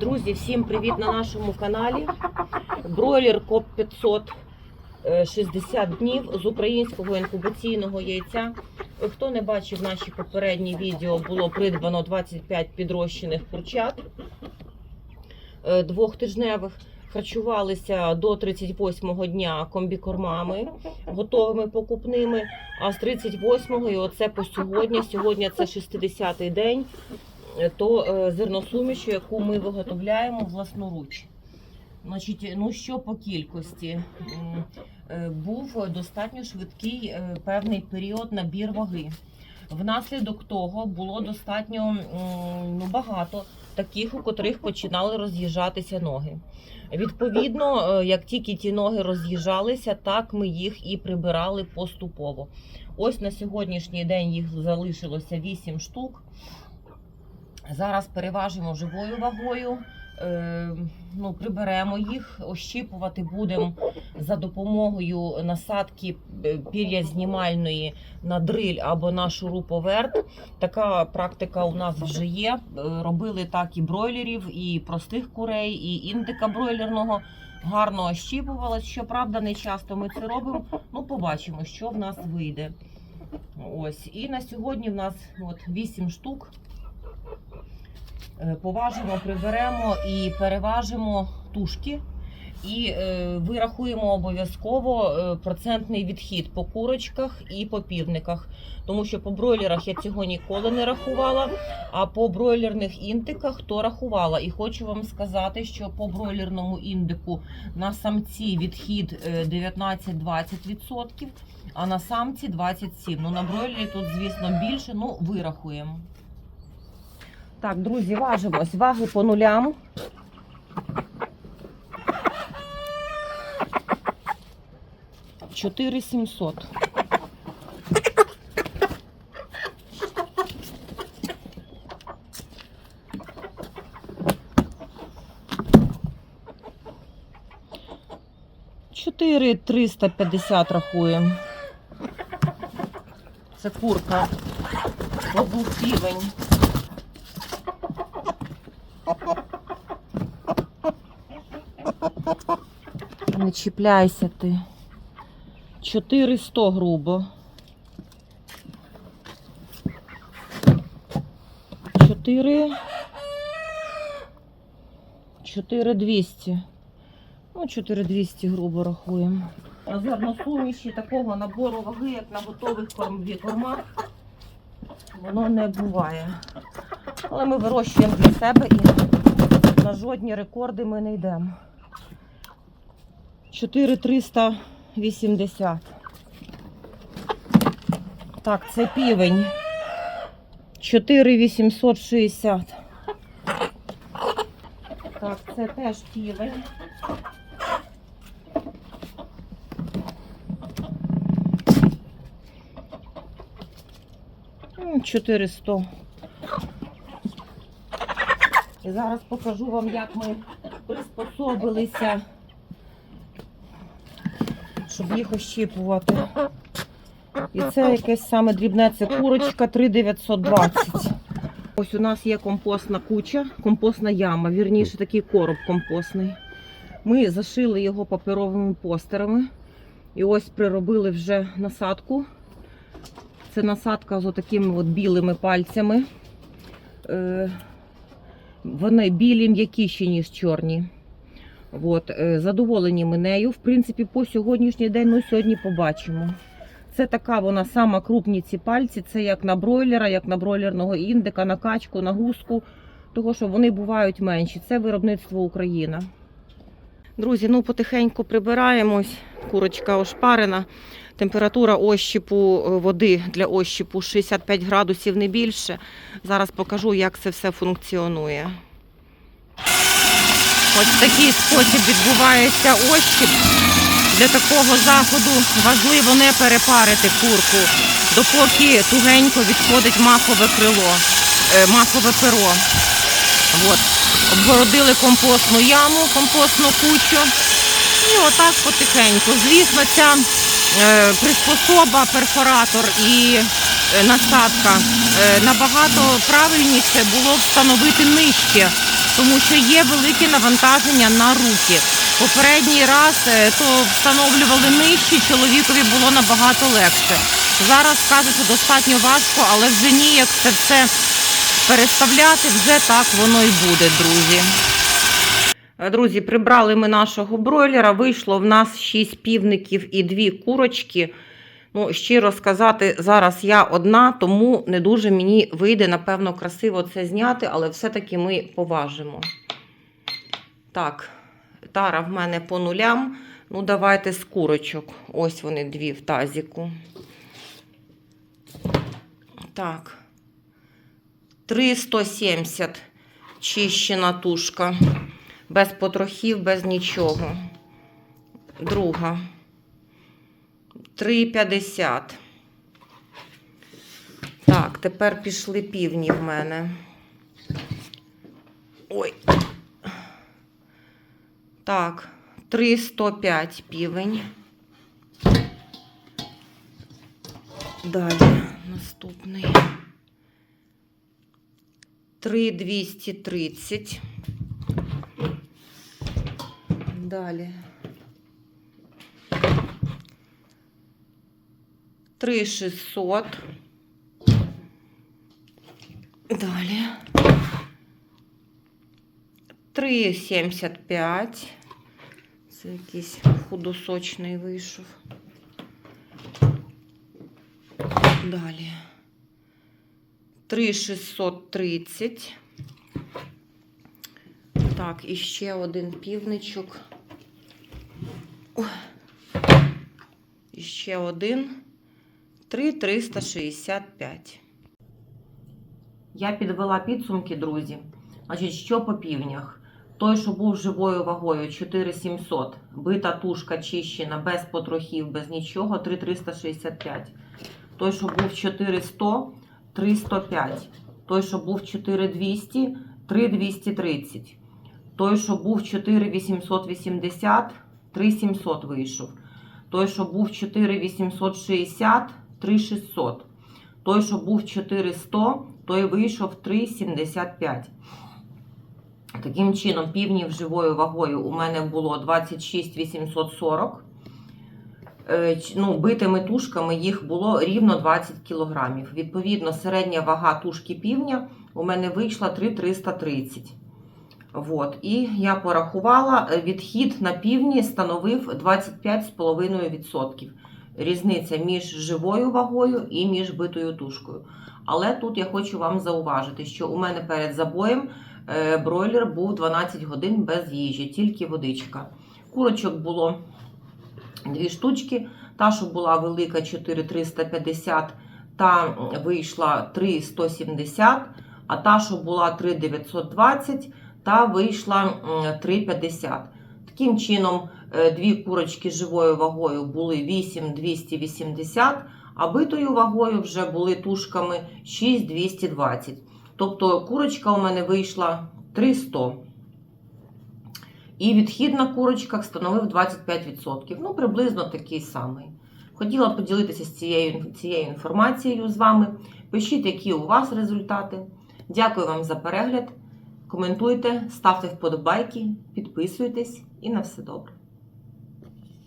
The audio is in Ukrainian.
Друзі, всім привіт на нашому каналі. Бройлер КОП 500 е, 60 днів з українського інкубаційного яйця. Хто не бачив наші попередні відео, було придбано 25 підрощених курчат е, двохтижневих. Харчувалися до 38-го дня комбікормами, готовими покупними. А з 38-го, і оце по сьогодні, сьогодні це 60-й день, то е, яку ми виготовляємо власноруч. Значить, ну що по кількості? Е, Був достатньо швидкий е, певний період набір ваги. Внаслідок того було достатньо ну, багато таких, у котрих починали роз'їжджатися ноги. Відповідно, як тільки ті ноги роз'їжджалися, так ми їх і прибирали поступово. Ось на сьогоднішній день їх залишилося 8 штук. Зараз переважимо живою вагою. Е, ну, приберемо їх, ощіпувати будемо за допомогою насадки е, пір'я знімальної на дриль або на шуруповерт. Така практика у нас вже є. Е, Робили так і бройлерів, і простих курей, і індика бройлерного. Гарно ощіпувалось. Щоправда, не часто ми це робимо. Ну, побачимо, що в нас вийде. Ось. І на сьогодні в нас от 8 штук. Е, Поважимо, приберемо і переважимо тушки. І е, вирахуємо обов'язково е, процентний відхід по курочках і по півниках. Тому що по бройлерах я цього ніколи не рахувала, а по бройлерних індиках то рахувала. І хочу вам сказати, що по бройлерному індику на самці відхід е, 19-20%, а на самці 27%. Ну на бройлері тут, звісно, більше, ну вирахуємо. Так, друзі, важимось. Ваги по нулям. Чотири сімсот. Чотири триста п'ятдесят рахуємо. Це курка. То був півень. Не чіпляйся ти. 400 грубо. 4 4200. Ну, 4200 грубо рахуємо. Зерносуміші такого набору ваги, як на готових корм- кормах, воно не буває. Але ми вирощуємо для себе і на жодні рекорди ми не йдемо. 4380. Так, це півень. 4860. Так, це теж півень. М, 400. І зараз покажу вам, як ми приспособилися, щоб їх ощіпувати. І це якесь саме дрібне, це курочка 3920. Ось у нас є компостна куча, компостна яма, вірніше такий короб компостний. Ми зашили його паперовими постерами. І ось приробили вже насадку. Це насадка з такими от білими пальцями. Вони білі, м'якіші, ніж чорні. От, е, задоволені ми нею. В принципі, по сьогоднішній день, ну сьогодні побачимо. Це така вона сама крупні ці пальці. Це як на бройлера, як на бройлерного індика, на качку, на гуску. Того, що вони бувають менші. Це виробництво Україна. Друзі, ну потихеньку прибираємось. Курочка ошпарена. Температура ощіпу е, води для ощіпу 65 градусів не більше. Зараз покажу, як це все функціонує. Ось в такий спосіб відбувається ощіп. Для такого заходу важливо не перепарити курку, допоки тугенько відходить махове крило, е, махове перо. От. Обгородили компостну яму, компостну кучу. І отак потихеньку. Звісно, ця е, приспособа, перфоратор і е, насадка е, набагато правильніше було встановити нижче тому що є велике навантаження на руки. Попередній раз то встановлювали нижче, чоловікові було набагато легше. Зараз кажуть, достатньо важко, але вже ніяк це все переставляти, вже так воно і буде, друзі. Е, Друзі, прибрали ми нашого бройлера. Вийшло в нас 6 півників і 2 курочки. Ну, щиро сказати, зараз я одна, тому не дуже мені вийде, напевно, красиво це зняти, але все-таки ми поважимо. Так, тара в мене по нулям. Ну, давайте з курочок. Ось вони дві в тазіку. Так. 370 чищена тушка. Без потрохів, без нічого. Друга. 3,50. Так, тепер пішли півні в мене. Ой. Так, 3,105 півень. Далі наступний. 3,230. Далі. 3,600. Далі. 3,75. Це якийсь худосочний вийшов. Далі. 3,630. Так, і ще один півничок. Ой. І ще один. 3,365. Я підвела підсумки, друзі. Значить, що по півнях? Той, що був живою вагою 4700, бита тушка чищена, без потрохів, без нічого, 3,365. Той, що був 400, 305. Той, що був 4200, 3,230. Той, що був 4,880, 3,700 вийшов. Той, що був 4,860, 3,600. Той, що був 400, той вийшов 3,75. Таким чином, півнів живою вагою у мене було 26,840. Е, Ну, битими тушками їх було рівно 20 кг. Відповідно, середня вага тушки півня у мене вийшла 3,330. Вот. І я порахувала, е, відхід на півні становив 25,5%. Різниця між живою вагою і між битою тушкою. Але тут я хочу вам зауважити, що у мене перед забоєм е, бройлер був 12 годин без їжі, тільки водичка. Курочок було дві штучки. Та, що була велика 4,350, та вийшла 3,170, а та, що була 3,920, та вийшла 3,50. Таким чином, е, дві курочки живою вагою були 8,280, а битою вагою вже були тушками 6,220. Тобто курочка у мене вийшла 300. І відхід на курочках становив 25%. Ну, приблизно такий самий. Хотіла поділитися з цією, цією інформацією з вами. Пишіть, які у вас результати. Дякую вам за перегляд. Коментуйте, ставте вподобайки, підписуйтесь і на все добре.